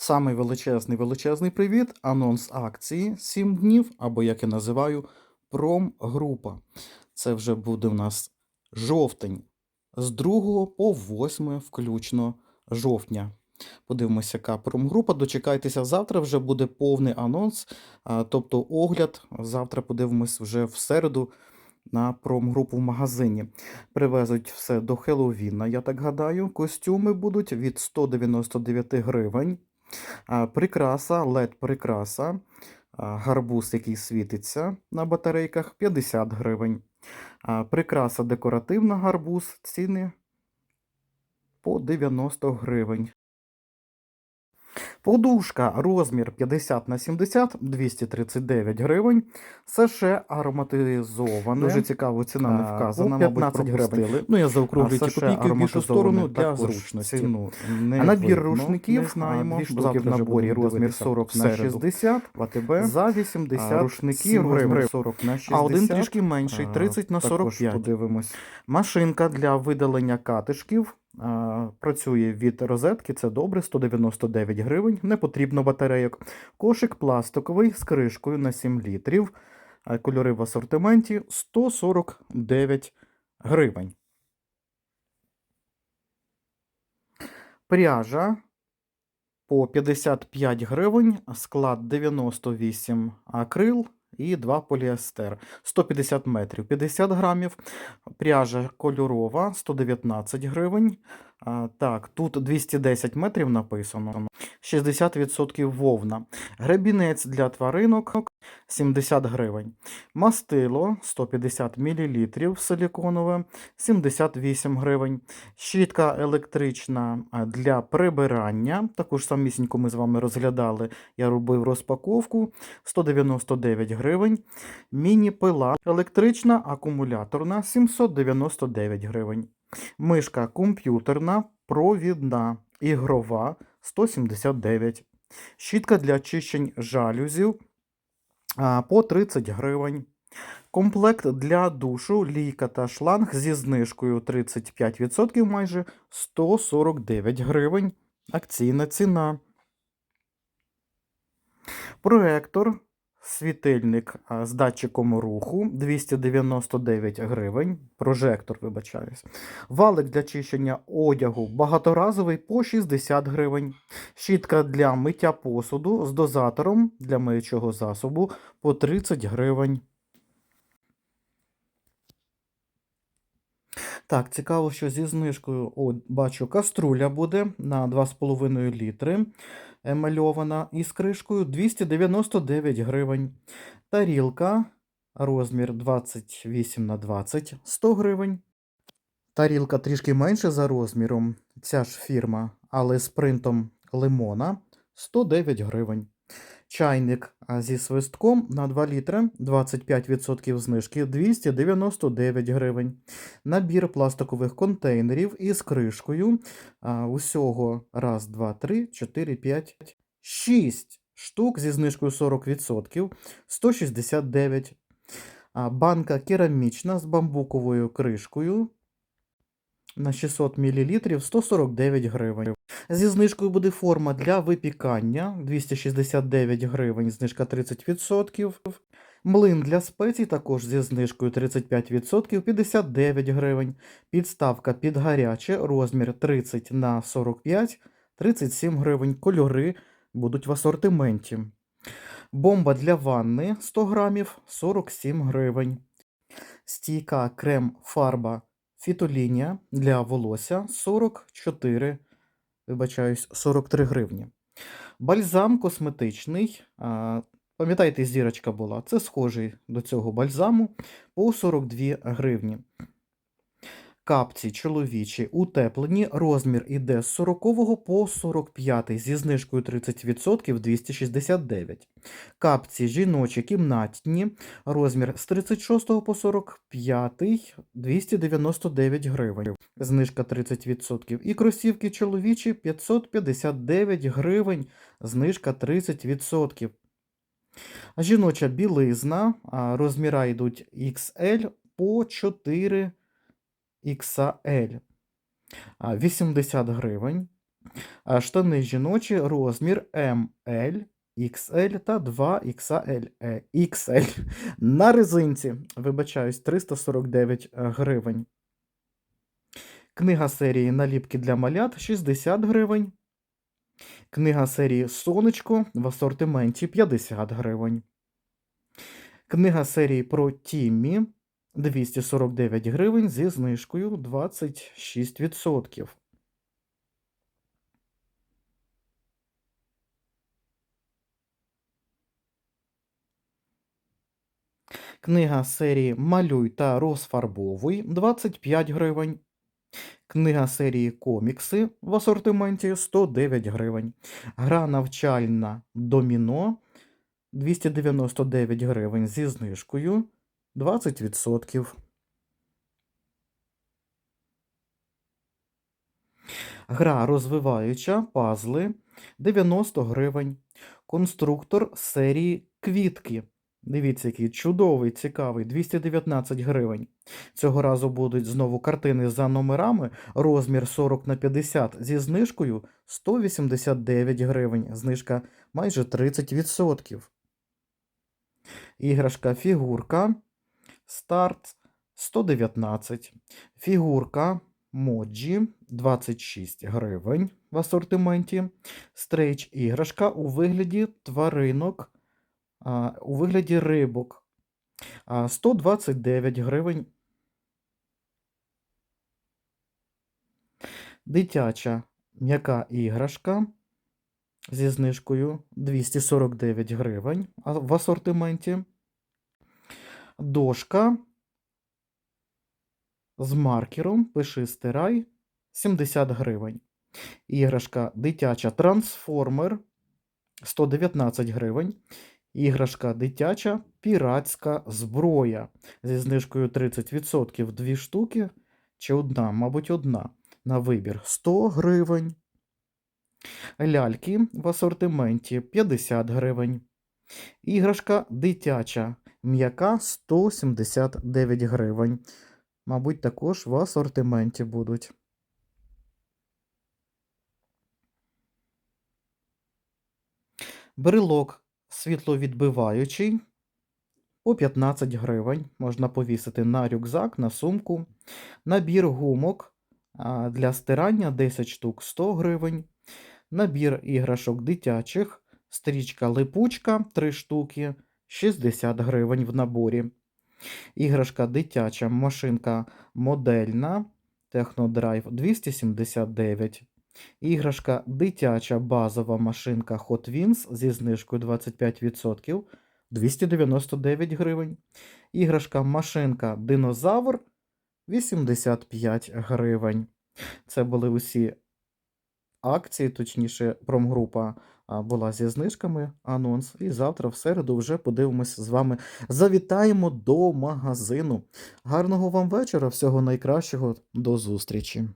Самий величезний величезний привіт. Анонс акції 7 днів, або як я називаю, промгрупа. Це вже буде в нас жовтень з 2 по 8 включно жовтня. Подивимося, яка промгрупа. Дочекайтеся, завтра вже буде повний анонс, тобто огляд. Завтра подивимось вже в середу на промгрупу в магазині. Привезуть все до Хеллоуіна, я так гадаю. Костюми будуть від 199 гривень. Прикраса, led прикраса, гарбуз, який світиться на батарейках 50 гривень. Прикраса декоративна гарбуз, ціни по 90 гривень. Подушка розмір 50 на 70 239 гривень. Саше ароматизоване. Дуже цікаво, ціна не вказана, у мабуть, 15 гривень. Ну, я А заокруглюю ці копійки в більшу сторону для зручності. ціну не набір видно, рушників, не знаємо. Завтра в наборі, розмір 40 на 60 в АТБ за 80 а, рушники розмір гривень. 40 на 60. А один трішки менший, 30 на 45. подивимось. Машинка для видалення катишків. А, Працює від розетки, це добре, 199 гривень, не потрібно батарейок. Кошик пластиковий з кришкою на 7 літрів. Кольори в асортименті 149 гривень. Пряжа по 55 гривень, склад 98 акрил і 2 поліестер. 150 метрів, 50 грамів. Пряжа кольорова 119 гривень. Так, тут 210 метрів написано. 60% вовна. Гребінець для тваринок 70 гривень. Мастило 150 мл силіконове 78 гривень. Щітка електрична для прибирання. Таку ж самісіньку ми з вами розглядали. Я робив розпаковку 199 гривень. Міні-пила електрична акумуляторна 799 гривень. Мишка комп'ютерна, провідна, ігрова 179. Щітка для очищень жалюзів по 30 гривень. Комплект для душу, лійка та шланг зі знижкою 35% майже 149 гривень. Акційна ціна. Проектор, світильник з датчиком руху 299 гривень. Прожектор, вибачаюсь. Валик для чищення одягу багаторазовий по 60 гривень. Щітка для миття посуду з дозатором для миючого засобу по 30 гривень. Так, цікаво, що зі знижкою, о, бачу, каструля буде на 2,5 літри емальована із кришкою 299 гривень. Тарілка розмір 28 на 20 100 гривень. Тарілка трішки менше за розміром, ця ж фірма, але з принтом лимона 109 гривень. Чайник зі свистком на 2 літри 25% знижки 299 гривень. Набір пластикових контейнерів із кришкою. Усього раз, два, три, 4, 5, 6 штук зі знижкою 40%, 169. Банка керамічна з бамбуковою кришкою на 600 мл 149 гривень. Зі знижкою буде форма для випікання 269 гривень, знижка 30%. Млин для спецій також зі знижкою 35% 59 гривень. Підставка під гаряче, розмір 30 на 45 37 гривень. Кольори будуть в асортименті. Бомба для ванни 100 грамів 47 гривень. Стійка крем фарба фітолінія для волосся 44, вибачаюсь, 43 гривні. Бальзам косметичний. Пам'ятаєте, зірочка була. Це схожий до цього бальзаму по 42 гривні. Капці чоловічі утеплені. Розмір іде з 40 по 45 зі знижкою 30% 269. Капці жіночі кімнатні. Розмір з 36 по 45 299 гривень. Знижка 30%. І кросівки чоловічі 559 гривень. Знижка 30%. Жіноча білизна. Розміра йдуть XL по 4 XL. 80 гривень. Штани жіночі розмір ML, XL та 2XL. е, XL. На резинці, вибачаюсь, 349 гривень. Книга серії Наліпки для малят 60 гривень. Книга серії Сонечко в асортименті 50 гривень. Книга серії про Тіммі 249 гривень зі знижкою 26%. Книга серії Малюй та розфарбовуй 25 гривень. Книга серії Комікси в асортименті 109 гривень. Гра навчальна Доміно 299 гривень зі знижкою 20%. Гра розвиваюча пазли 90 гривень. Конструктор серії Квітки. Дивіться, який чудовий, цікавий, 219 гривень. Цього разу будуть знову картини за номерами, розмір 40 на 50 зі знижкою 189 гривень. Знижка майже 30%. Іграшка фігурка. Старт 119. Фігурка Моджі 26 гривень в асортименті. Стрейч іграшка у вигляді тваринок, у вигляді рибок. А, 129 гривень. Дитяча м'яка іграшка зі знижкою 249 гривень в асортименті. Дошка з маркером Пиши стирай 70 гривень. Іграшка дитяча трансформер 119 гривень. Іграшка дитяча піратська зброя зі знижкою 30%. Дві штуки чи одна, мабуть, одна. На вибір 100 гривень. Ляльки в асортименті 50 гривень. Іграшка дитяча м'яка 179 гривень. Мабуть, також в асортименті будуть. Брелок світловідбиваючий по 15 гривень. Можна повісити на рюкзак, на сумку. Набір гумок для стирання 10 штук 100 гривень. Набір іграшок дитячих, стрічка липучка 3 штуки 60 гривень в наборі. Іграшка дитяча машинка модельна Технодрайв 279. Іграшка дитяча базова машинка Hot Wheels зі знижкою 25% 299 гривень. Іграшка машинка Динозавр 85 гривень. Це були усі акції, точніше, промгрупа була зі знижками анонс. І завтра, в середу, вже подивимося з вами. Завітаємо до магазину. Гарного вам вечора, всього найкращого, до зустрічі!